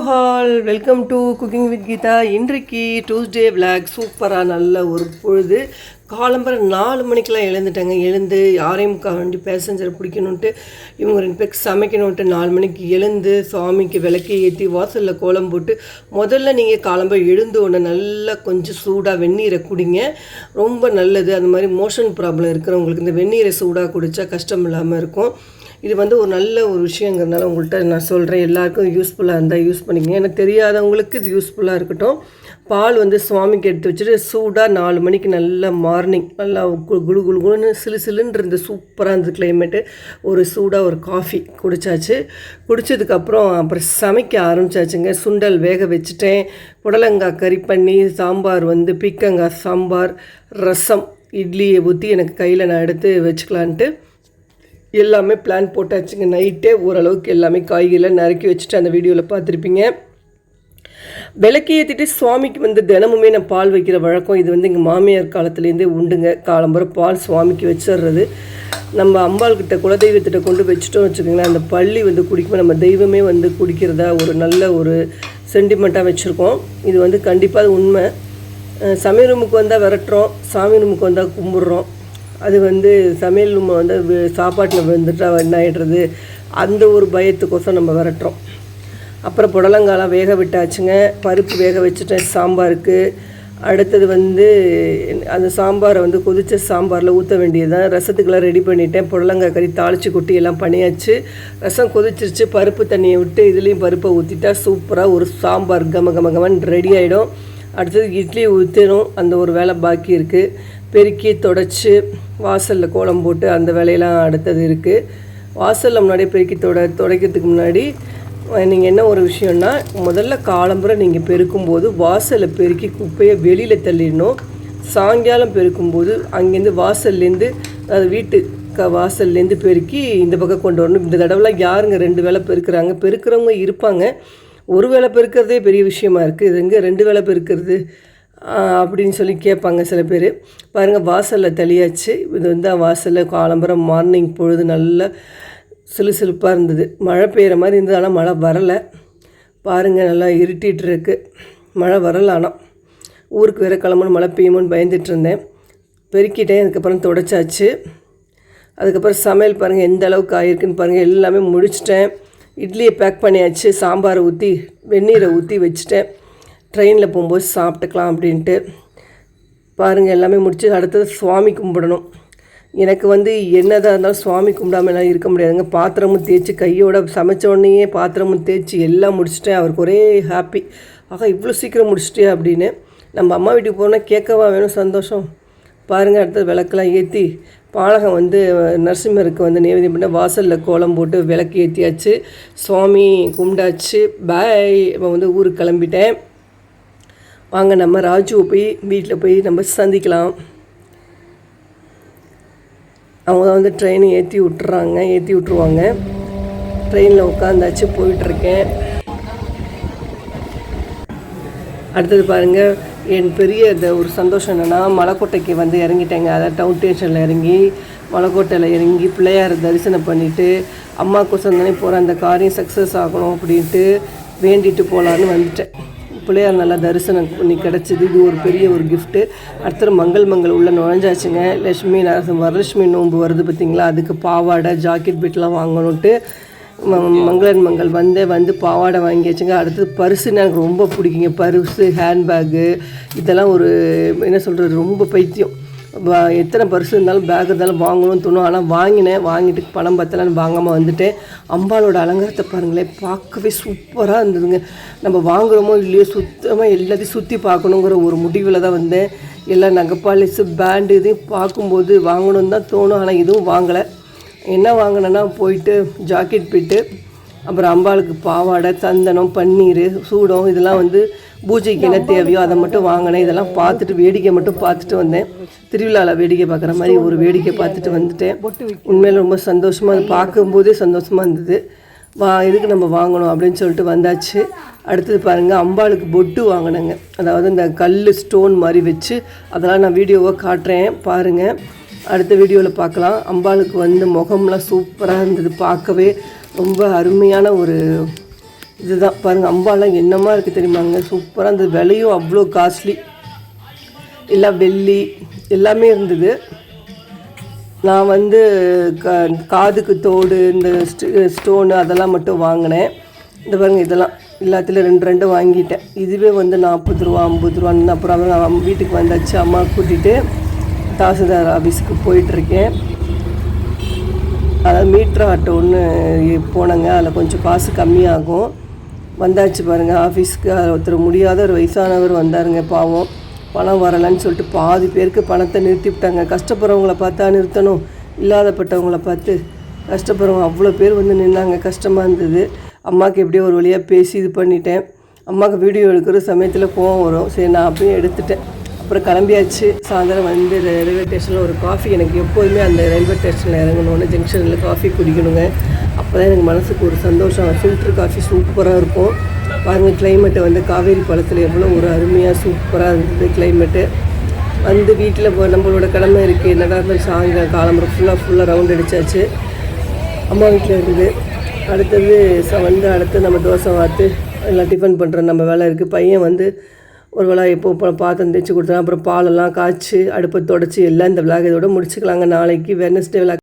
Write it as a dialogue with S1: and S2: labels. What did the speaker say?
S1: Hall welcome to cooking with Geetha இன்றைக்கு Tuesday vlog சூப்பராக நல்ல ஒரு பொழுது. காலம்பரம் நாலு மணிக்கெலாம் எழுந்துட்டாங்க. எழுந்து யாரையும் வேண்டி பேசஞ்சரை பிடிக்கணுன்ட்டு இவங்க ரெண்டு பேருக்கு சமைக்கணுன்ட்டு நாலு மணிக்கு எழுந்து சாமிக்கு விளக்கி ஏற்றி வாசலில் கோலம் போட்டு முதல்ல நீங்கள் காலம்பரம் எழுந்து ஒன்று நல்லா கொஞ்சம் சூடாக வெந்நீரை குடிங்க. ரொம்ப நல்லது. அந்த மாதிரி மோஷன் ப்ராப்ளம் இருக்கிறவங்களுக்கு இந்த வெந்நீரை சூடாக குடித்தா கஷ்டம் இல்லாமல் இருக்கும். இது வந்து ஒரு நல்ல ஒரு விஷயங்கிறதுனால உங்கள்கிட்ட நான் சொல்கிறேன் எல்லாருக்கும் யூஸ்ஃபுல்லாக இருந்தால் யூஸ் பண்ணிக்கங்க. எனக்கு தெரியாதவங்களுக்கு இது யூஸ்ஃபுல்லாக இருக்கட்டும். பால் வந்து சுவாமிக்கு எடுத்து வச்சுட்டு சூடாக நாலு மணிக்கு நல்லா மார்னிங் நல்லா கு- குளு குழுன்னு குளுன்னு சிலு சிலுன்னு இருந்து சூப்பராக இருந்தது கிளைமேட்டு ஒரு சூடாக ஒரு காஃபி குடிச்சாச்சு. குடித்ததுக்கப்புறம் அப்புறம் சமைக்க ஆரம்பிச்சாச்சுங்க. சுண்டல் வேக வச்சுட்டேன். புடலங்காய் கறி பண்ணி சாம்பார் வந்து பீக்கங்காய் சாம்பார் ரசம் இட்லியை ஊற்றி எனக்கு கையில் நான் எடுத்து வச்சுக்கலான்ட்டு எல்லாமே பிளான் போட்டாச்சுங்க. நைட்டே ஓரளவுக்கு எல்லாமே காய்கறிலாம் நறுக்கி வச்சுட்டு அந்த வீடியோவில் பார்த்துருப்பீங்க. விளக்கு ஏற்றிட்டு சுவாமிக்கு வந்து தினமுமே நான் பால் வைக்கிற வழக்கம் இது வந்து எங்கள் மாமியார் காலத்துலேருந்தே உண்டுங்க. காலம்புற பால் சுவாமிக்கு வச்சிடுறது நம்ம அம்பாள்கிட்ட குலதெய்வத்திட்ட கொண்டு வச்சுட்டோம் வச்சுக்கோங்களேன் அந்த பள்ளி வந்து குடிக்கும்போது நம்ம தெய்வமே வந்து குடிக்கிறதா ஒரு நல்ல ஒரு சென்டிமெண்ட்டாக வச்சுருக்கோம். இது வந்து கண்டிப்பாக உண்மை. சமையல் ரூமுக்கு வந்தால் விரட்டுறோம். சாமி ரூமுக்கு வந்தால் கும்பிட்றோம். அது வந்து சமையல் ரூமை வந்து சாப்பாட்டில் வந்துட்டா என்ன ஆகிடுறது அந்த ஒரு பயத்துக்கோசம் நம்ம விரட்டுறோம். அப்புறம் புடலங்காலாம் வேக விட்டாச்சுங்க. பருப்பு வேக வச்சுட்டேன். சாம்பாருக்கு. அடுத்தது வந்து அந்த சாம்பாரை வந்து கொதிச்ச சாம்பாரில் ஊற்ற வேண்டியதுதான். ரசத்துக்கெல்லாம் ரெடி பண்ணிட்டேன். புடலங்காய் கறி தாளித்து கொட்டி எல்லாம் பண்ணியாச்சு. ரசம் கொதிச்சிருச்சு. பருப்பு தண்ணியை விட்டு இதுலேயும் பருப்பை ஊற்றிட்டா சூப்பராக ஒரு சாம்பார் கம கம கமன் ரெடி ஆகிடும் அடுத்தது இட்லி ஊற்றணும் அந்த ஒரு வேலை பாக்கி இருக்குது பெருக்கி தொடச்சி வாசலில் கோலம் போட்டு அந்த வேலையெல்லாம் அடுத்தது இருக்குது வாசலில் முன்னாடியே பெருக்கி தொட துடைக்கிறதுக்கு முன்னாடி நீங்கள் என்ன ஒரு விஷயம்னா முதல்ல காலம்புரை நீங்கள் பெருக்கும்போது வாசலை பெருக்கி குப்பையை வெளியில் தள்ளிடணும். சாயங்காலம் பெருக்கும்போது அங்கேருந்து வாசல்லேருந்து அது வீட்டு க வாசல்லேருந்து பெருக்கி இந்த பக்கம் கொண்டு வரணும். இந்த தடவைலாம் யாருங்க ரெண்டு வேளை பெருக்கிறாங்க? பெருக்கிறவங்க இருப்பாங்க. ஒரு வேளை பெருக்கிறதே பெரிய விஷயமா இருக்குது இது எங்கே ரெண்டு வேளை பெருக்கிறது? அப்படின்னு சொல்லி கேட்பாங்க சில பேர். பாருங்கள் வாசலில் தெளியாச்சு இது வந்து வாசலில் காலம்பரம் மார்னிங் பொழுது நல்லா சிலு சிலுப்பாக இருந்தது. மழை பெய்கிற மாதிரி இருந்தது ஆனால் மழை வரலை. பாருங்கள் நல்லா இருட்டிகிட்டு இருக்கு. மழை வரலை ஆனால் ஊருக்கு வேறு கிளம்பணும் மழை பெய்யுமோன்னு பயந்துட்டுருந்தேன் பெருக்கிட்டேன் அதுக்கப்புறம் தொடச்சாச்சு. அதுக்கப்புறம் சமையல் பாருங்கள் எந்த அளவுக்கு ஆயிருக்குன்னு பாருங்கள் எல்லாமே முடிச்சிட்டேன். இட்லியை பேக் பண்ணியாச்சு சாம்பாரை ஊற்றி வெந்நீரை ஊற்றி வச்சுட்டேன். ட்ரெயினில் போகும்போது சாப்பிட்டுக்கலாம் அப்படின்ட்டு. பாருங்கள் எல்லாமே முடிச்சு அடுத்தது சுவாமி கும்பிடணும். எனக்கு வந்து என்னதான் இருந்தாலும் சுவாமி கும்பிடாமலாம் இருக்க முடியாதுங்க. பாத்திரமும் தேய்ச்சி கையோட சமைச்ச உடனேயே பாத்திரமும் தேய்ச்சி எல்லாம் முடிச்சிட்டேன். அவருக்கு ஒரே ஹாப்பி ஆகா இவ்வளோ சீக்கிரம் முடிச்சிட்டே அப்படின்னு. நம்ம அம்மா வீட்டுக்கு போனால் கேட்கவா வேணும்? சந்தோஷம். பாருங்கள் அடுத்தது விளக்கெல்லாம் ஏற்றி பாலகம் வந்து நரசிம்மருக்கு வந்து நேவேதியம் பண்ண வாசலில் கோலம் போட்டு விளக்கு ஏற்றியாச்சு சுவாமி கும்பிடாச்சு பாய் இப்போ வந்து ஊருக்கு கிளம்பிட்டேன். வாங்க நம்ம ராஜுவை போய் வீட்டில் போய் நம்ம சந்திக்கலாம். அவங்க தான் வந்து ட்ரெயினை ஏற்றி விட்டுறாங்க ஏற்றி விட்ருவாங்க ட்ரெயினில் உட்காந்தாச்சு போயிட்டுருக்கேன். அடுத்தது பாருங்கள் என் பெரிய இந்த ஒரு சந்தோஷம் என்னென்னா மலைக்கோட்டைக்கு வந்து இறங்கிட்டேங்க. அதாவது டவுன் ஸ்டேஷனில் இறங்கி மலைக்கோட்டையில் இறங்கி பிள்ளையார் தரிசனம் பண்ணிவிட்டு அம்மாவுக்கு தானே போகிற அந்த காரியம் சக்ஸஸ் ஆகணும் அப்படின்ட்டு வேண்டிட்டு போகலான்னு வந்துட்டேன். பிள்ளையார் நல்லா தரிசனம் பண்ணி கிடச்சிது. இது ஒரு பெரிய ஒரு கிஃப்ட்டு அடுத்தது மங்கள் மங்கள் உள்ளே நுழைஞ்சாச்சுங்க. லட்சுமி நரசம் வரலட்சுமி நோன்பு வருது பார்த்தீங்களா அதுக்கு பாவாடை ஜாக்கெட் பிட்லாம் வாங்கணுன்ட்டு ம- மங்களன் மங்கள் வந்தே வந்து பாவாடை வாங்கியாச்சுங்க. அடுத்தது பர்ஸுன்னு எனக்கு ரொம்ப பிடிக்குங்க. பர்ஸு ஹேண்ட்பேக்கு இதெல்லாம் ஒரு என்ன சொல்கிறது ரொம்ப பைத்தியம். எத்தனை பர்ஸ் இருந்தாலும் பேக் இருந்தாலும் வாங்கணும்னு தோணும். ஆனால் வாங்கினேன். வாங்கிட்டு பணம் பத்தலன்னு வாங்காமல் வந்துட்டேன் அம்பாளோட அலங்காரத்தை பாருங்களேன். பார்க்கவே சூப்பராக இருந்ததுங்க. நம்ம வாங்குறோமோ இல்லையோ சுத்தமாக எல்லாத்தையும் சுற்றி பார்க்கணுங்கிற ஒரு முடிவில் தான் வந்தேன். எல்லாம் நகைப்பாலிஸு பேண்டு இதையும் பார்க்கும்போது வாங்கணும்னு தான் தோணும். ஆனால் இதுவும் வாங்கலை. என்ன வாங்கினேன்னா போயிட்டு ஜாக்கெட் பிட்டு அப்புறம் அம்பாளுக்கு பாவாடை சந்தனம் பன்னீர் சூடம் இதெல்லாம் வந்து பூஜைக்கு என்ன தேவையோ அதை மட்டும் வாங்கினேன். இதெல்லாம் பார்த்துட்டு வேடிக்கை மட்டும் பார்த்துட்டு வந்தேன். திருவிழாவில் வேடிக்கை பார்க்குற மாதிரி ஒரு வேடிக்கை பார்த்துட்டு வந்துட்டேன். உண்மையில் ரொம்ப சந்தோஷமாக அது பார்க்கும்போதே சந்தோஷமாக இருந்தது. வா எதுக்கு நம்ம வாங்கணும் அப்படின்னு சொல்லிட்டு வந்தாச்சு. அடுத்தது பாருங்கள் அம்பாளுக்கு பொட்டு வாங்கினேங்க. அதாவது இந்த கல் ஸ்டோன் மாதிரி வச்சு அதெல்லாம் நான் வீடியோவை காட்டுறேன். பாருங்கள் அடுத்த வீடியோவில் பார்க்கலாம். அம்பாளுக்கு வந்து முகம்லாம் சூப்பராக இருந்தது பார்க்கவே. ரொம்ப அருமையான ஒரு இதுதான். பாருங்கள் அம்பாலாம் என்னமா இருக்குது தெரியுமாங்க? சூப்பராக இருந்தது. விலையும் அவ்வளோ காஸ்ட்லி. இல்லை வெள்ளி எல்லாமே இருந்தது. நான் வந்து க காதுக்கு தோடு இந்த ஸ்டோனு அதெல்லாம் மட்டும் வாங்கினேன். இந்த பாருங்க இதெல்லாம் எல்லாத்துலேயும் ரெண்டு ரெண்டு வாங்கிட்டேன். இதுவே வந்து நாற்பது ரூபா ஐம்பது ரூபான்னு அப்புறம் நான் வீட்டுக்கு வந்தாச்சு. அம்மா கூட்டிகிட்டு தாசில்தார் ஆஃபீஸுக்கு போயிட்டுருக்கேன். அதாவது மீட்ரு ஆட்டோ ஒன்று போனேங்க. அதில் கொஞ்சம் காசு கம்மியாகும். வந்தாச்சு பாருங்கள் ஆஃபீஸ்க்கு அதில் ஒருத்தர் முடியாத ஒரு வயசானவர் வந்தாருங்க பாவம். பணம் வரலன்னு சொல்லிட்டு பாதி பேருக்கு பணத்தை நிறுத்தி விட்டாங்க. கஷ்டப்படுறவங்கள பார்த்தா நிறுத்தணும். இல்லாதப்பட்டவங்கள பார்த்து கஷ்டப்படுறவங்க அவ்வளோ பேர் வந்து நின்னாங்க. கஷ்டமாக இருந்தது. அம்மாவுக்கு எப்படியோ ஒரு வழியாக பேசி இது பண்ணிட்டேன். அம்மாவுக்கு வீடியோ எடுக்கிற சமயத்தில் கோவம் வரும். சரி நான் அப்படியே எடுத்துட்டேன். அப்புறம் கிளம்பியாச்சு. சாயந்தரம் வந்து ரயில்வே ஸ்டேஷனில் ஒரு காஃபி எனக்கு எப்போதுமே அந்த ரயில்வே ஸ்டேஷனில் இறங்கணுன்னு ஜங்ஷனில் காஃபி குடிக்கணுங்க. அப்போ தான் எனக்கு மனசுக்கு ஒரு சந்தோஷம். ஃபில்டர் காஃபி சூப்பராக இருக்கும். பாருங்கள் கிளைமேட்டை வந்து காவேரி பழத்தில் எவ்வளோ ஒரு அருமையாக சூப்பராக இருந்தது கிளைமேட்டு வந்து வீட்டில் இப்போ நம்மளோட கடமை இருக்குது என்னடா இருந்தாலும் சாயங்காலம் காலம்பரம் ஃபுல்லாக ஃபுல்லாக ரவுண்ட் அடித்தாச்சு அம்மா வீட்டில் இருந்து அடுத்தது ச வந்து அடுத்து நம்ம தோசை வாத்து எல்லாம் டிஃபன் பண்ணுற நம்ம வேலை இருக்குது பையன் வந்து ஒரு வேளை எப்போ பார்த்து பாத்திரம் தேய்ச்சி கொடுத்தேன் அப்புறம் பாலெல்லாம் காய்ச்சி அடுப்பை தொடச்சி எல்லாம் இந்த விளாக் இதோட முடிச்சுக்கலாங்க. நாளைக்கு வெனஸ்டே விளாக்